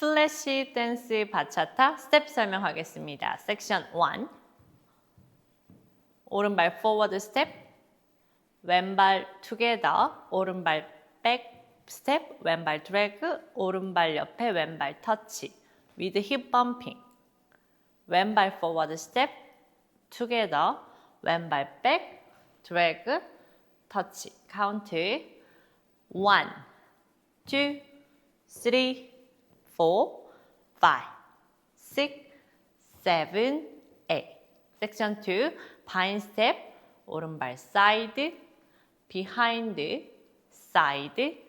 플래시 댄스 바차타 스텝 설명하겠습니다. 섹션 1 오른발 forward 스텝 왼발 together 오른발 back 스텝 왼발 드래그 오른발 옆에 왼발 터치 with hip bumping. 왼발 forward 스텝 together 왼발 back 드래그 터치 카운트 1 2 3 4 5 6 7 8 섹션 2 바인 스텝 오른발 사이드 비하인드 사이드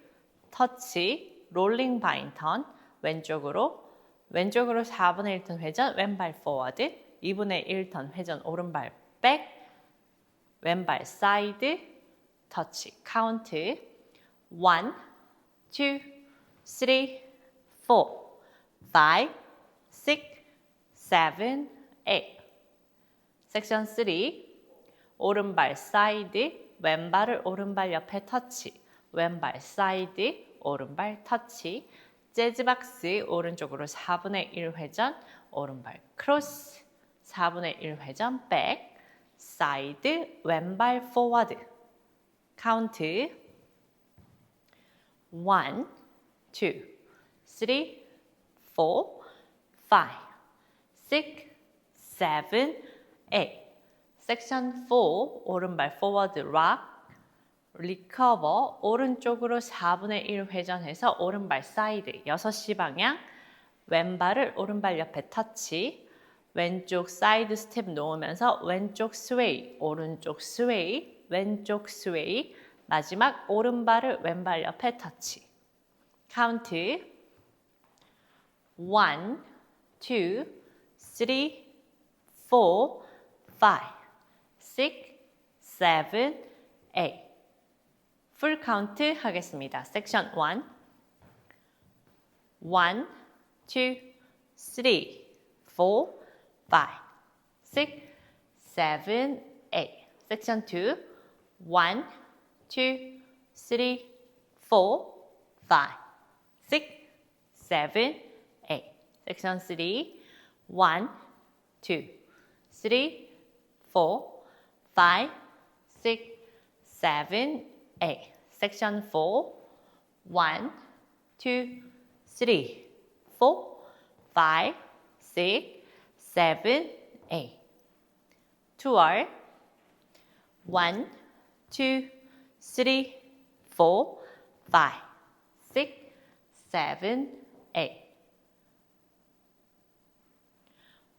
터치 롤링 바인 턴 왼쪽으로 왼쪽으로 4분의 1턴 회전 왼발 포워드 2분의 1턴 회전 오른발 백 왼발 사이드 터치 카운트 1 2 3 4 5 6 7 8 섹션 3 오른발 사이드 왼발을 오른발 옆에 터치. 왼발 사이드 오른발 터치. 재즈박스 오른쪽으로 4분의 1 회전 오른발 크로스 4분의 1 회전 백 사이드 왼발 포워드 카운트 1 2 3 4 5 6 7 8 섹션 4 오른발 포워드 락 리커버 오른쪽으로 4분의 1 회전해서 오른발 사이드 6시 방향. 왼발을 오른발 옆에 터치 왼쪽 사이드 스텝 놓으면서 왼쪽 스웨이 오른쪽 스웨이 왼쪽 스웨이 마지막 오른발을 왼발 옆에 터치 카운트 1 2 3 4 5 6 7 8 풀 카운트 하겠습니다. 섹션 1 1 2 3 4 5 6 7 8 섹션 2 1 2 3 4 5 6 7 8 섹션 3 1 2 3 4 5 6 7 8 Section 4 1 2 3 4 5 6 7 8 2R 1 2 3 4 5 6 7 8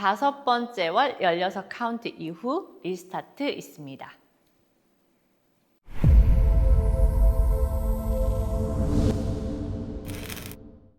다섯 번째 월 16 카운트 이후 리스타트 있습니다.